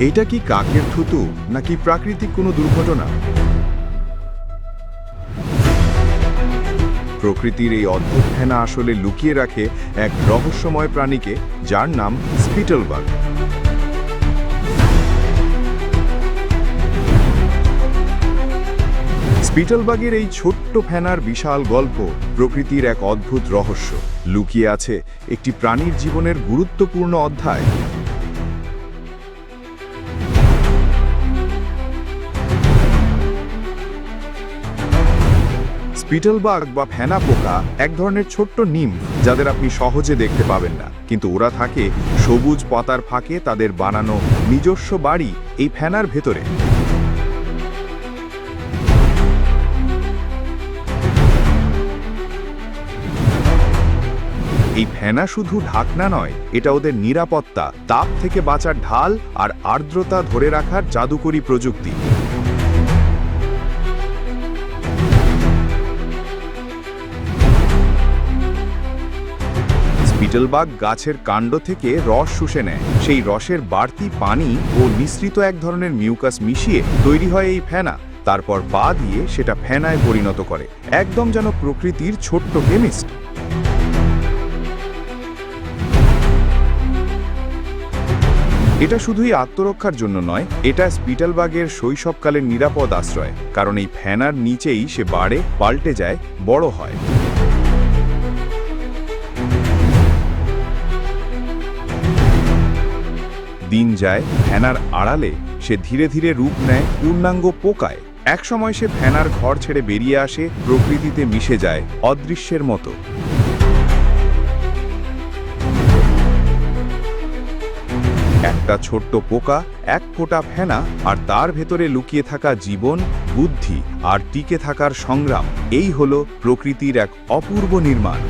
এটা কি কাকের থুতু নাকি প্রাকৃতিক কোনো দুর্ঘটনা? প্রকৃতির এই অদ্ভুত ফেনা আসলে লুকিয়ে রাখে এক রহস্যময় প্রাণীকে, যার নাম স্পিটলবাগ স্পিটলবাগের এই ছোট্ট ফেনার বিশাল গল্প প্রকৃতির এক অদ্ভুত রহস্য। লুকিয়ে আছে একটি প্রাণীর জীবনের গুরুত্বপূর্ণ অধ্যায়। স্পিটলবাগ বা ফেনা পোকা এক ধরনের ছোট্ট নিম যাদের আপনি সহজে দেখতে পাবেন না। কিন্তু ওরা থাকে সবুজ পাতার ফাঁকে তাদের বানানো নিজস্ব বাড়ি এই ফেনার ভেতরে। এই ফেনা শুধু ঢাকনা নয়, এটা ওদের নিরাপত্তা, তাপ থেকে বাঁচার ঢাল আর আর্দ্রতা ধরে রাখার জাদুকরী প্রযুক্তি। স্পিটলবাগ গাছের কাণ্ড থেকে রস শুষে নেয়। সেই রসের বাড়তি পানি ও মিশ্রিত এক ধরনের মিউকাস মিশিয়ে তৈরি হয় এই ফেনা। তারপর পা দিয়ে সেটা ফেনায় পরিণত করে। একদম যেন প্রকৃতির ছোট্ট কেমিস্ট। এটা শুধুই আত্মরক্ষার জন্য নয়, এটা স্পিটালবাগের শৈশবকালের নিরাপদ আশ্রয়, কারণ এই ফ্যানার নিচেই সে বাড়ে, পাল্টে যায়, বড় হয়। দিন যায় ফ্যানার আড়ালে সে ধীরে ধীরে রূপ নেয় পূর্ণাঙ্গ পোকায়। একসময় সে ফ্যানার ঘর ছেড়ে বেরিয়ে আসে, প্রকৃতিতে মিশে যায় অদৃশ্যের মতো। একটা ছোট্ট পোকা, এক ফোঁটা ফেনা আর তার ভেতরে লুকিয়ে থাকা জীবন, বুদ্ধি আর টিকে থাকার সংগ্রাম, এই হলো প্রকৃতির এক অপূর্ব নির্মাণ।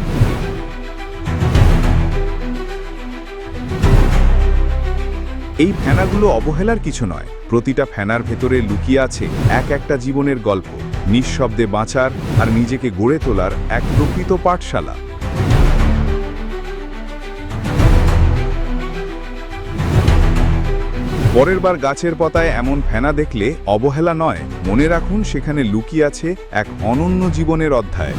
এই ফেনাগুলো অবহেলার কিছু নয়। প্রতিটা ফেনার ভেতরে লুকিয়ে আছে এক একটা জীবনের গল্প, নিঃশব্দে বাঁচার আর নিজেকে গড়ে তোলার এক প্রকৃত পাঠশালা। পরের বার গাছের পাতায় এমন ফেনা দেখলে অবহেলা নয়। মনে রাখুন, সেখানে লুকিয়ে আছে এক অনন্য জীবনের অধ্যায়।